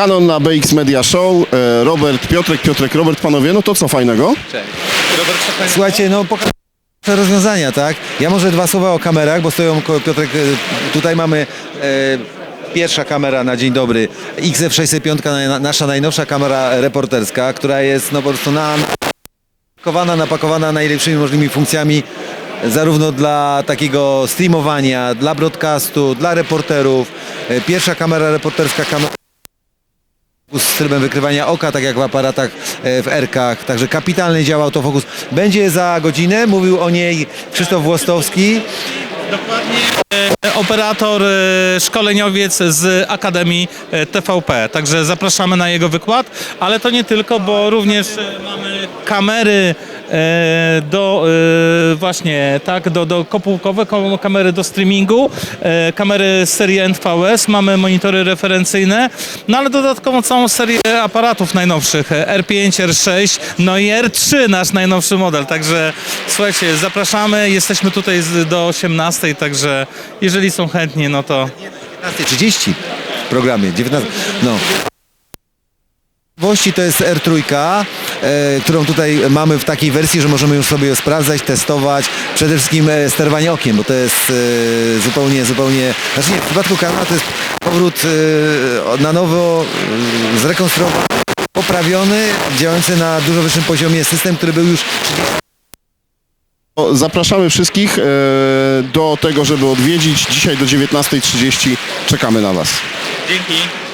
Canon na BX Media Show, e, Robert, Piotrek, Piotrek, Robert, panowie, no to co fajnego? Słuchajcie, no pokażę rozwiązania, tak? Ja może dwa słowa o kamerach, bo stoją Piotrek, e, tutaj mamy e, pierwsza kamera na dzień dobry, XF605, na- nasza najnowsza kamera reporterska, która jest no po prostu na, napakowana, napakowana najlepszymi możliwymi funkcjami, zarówno dla takiego streamowania, dla broadcastu, dla reporterów. E, Pierwsza kamera reporterska, kamera z trybem wykrywania oka, tak jak w aparatach e, w R-kach, także kapitalnie działa autofokus. Będzie za godzinę, mówił o niej Krzysztof Włostowski. operator, e, szkoleniowiec z Akademii e, TVP. Także zapraszamy na jego wykład, ale to nie tylko, bo również e, mamy kamery e, do e, właśnie tak, do, do kopułkowe, ko- kamery do streamingu, e, kamery serii NVS, mamy monitory referencyjne, no ale dodatkowo całą serię aparatów najnowszych, e, R5, R6, no i R3 nasz najnowszy model, także słuchajcie, zapraszamy, jesteśmy tutaj do 18, także jeżeli są chętni, no to 19.30 w programie, 19. No. Możliwości to jest R3, e, którą tutaj mamy w takiej wersji, że możemy już sobie ją sprawdzać, testować. Przede wszystkim e, sterowanie okiem, bo to jest e, zupełnie, zupełnie... Znaczy nie, w przypadku kanału to jest powrót e, na nowo e, zrekonstruowany, poprawiony, działający na dużo wyższym poziomie system, który był już 30 O, Zapraszamy wszystkich e, do tego, żeby odwiedzić. Dzisiaj do 19.30 czekamy na Was. dzięki.